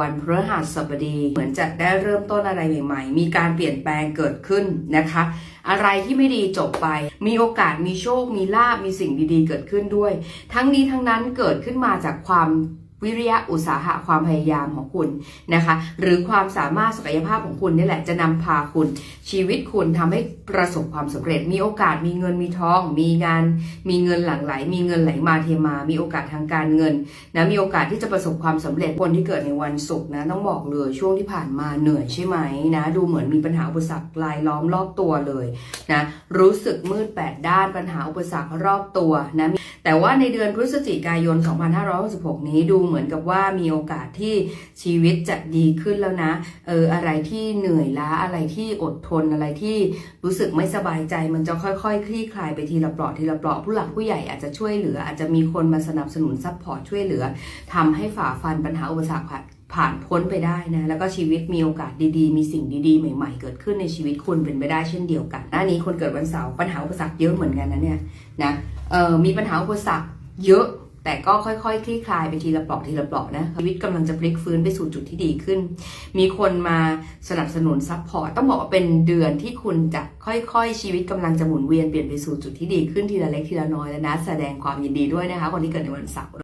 วันพฤหัสบดีเหมือนจะได้เริ่มต้นอะไรใหม่ ๆ มีการเปลี่ยนแปลงเกิดขึ้นนะคะ อะไรที่ไม่ดีจบไป มีโอกาสมีโชค มีลาบมีสิ่งดีๆ เกิดขึ้นด้วย ทั้งนี้ทั้งนั้นเกิดขึ้นมาจากความ วิริยะอุตสาหะความพยายามของคุณนะคะ หรือความสามารถศักยภาพของคุณนี่แหละจะนำพาคุณ ชีวิตคุณทำให้ประสบความสำเร็จ มีโอกาสมีเงินมีทอง มีงาน มีเงินหลั่งไหล มีเงินไหลมาเทมา มีโอกาสทางการเงินนะมีโอกาสที่จะประสบความสำเร็จคนที่เกิดในวันศุกร์นะต้องบอกเลยช่วงที่ผ่านมาเหนื่อยใช่ไหมนะดูเหมือนมีปัญหาอุปสรรคลายล้อมรอบตัวเลยนะรู้สึกมืดแปดด้านปัญหาอุปสรรครอบตัวนะแต่ว่าในเดือนพฤศจิกายน 2566 นี้ดูเหเหมือนกับว่ามีโอกาสที่ชีวิตจะดีขึ้นแล้วนะ เอออะไรที่เหนื่อยล้าอะไรที่อดทนอะไรที่รู้สึกไม่สบายใจ มันจะค่อยๆ คลี่คลายไปทีละเปลอดทีละเปลอดผู้หลักผู้ใหญ่อาจจะช่วยเหลือ อาจจะมีคนมาสนับสนุนซัพพอร์ตช่วยเหลือทำให้ฝ่าฟันปัญหาอุปสรรคผ่านผ่านพ้นไปได้นะ แล้วก็ชีวิตมีโอกาสดีๆ มีสิ่งดีๆ ใหม่ ๆ เกิดขึ้นในชีวิตคุณเป็นไปได้เช่นเดียวกันหน้านี้คนเกิดวันเสาร์ปัญหาอุปสรรคเยอะเหมือนกันนะเนี่ยนะเออมีปัญหาอุปสรรคเยอะ แต่ก็ค่อยๆ คลี่คลายไปทีละเปลอกทีละเปลอกนะชีวิตกำลังจะพลิกฟื้นไปสู่จุดที่ดีขึ้น มีคนมาสนับสนุนซัพพอร์ตต้องบอกว่าเป็นเดือนที่คุณจะค่อยๆ ชีวิตกำลังจะหมุนเวียนเปลี่ยนไปสู่จุดที่ดีขึ้นทีละเล็กทีละน้อยแล้วนะ แสดงความยินดีด้วยนะคะคนที่เกิดในวันเสาร์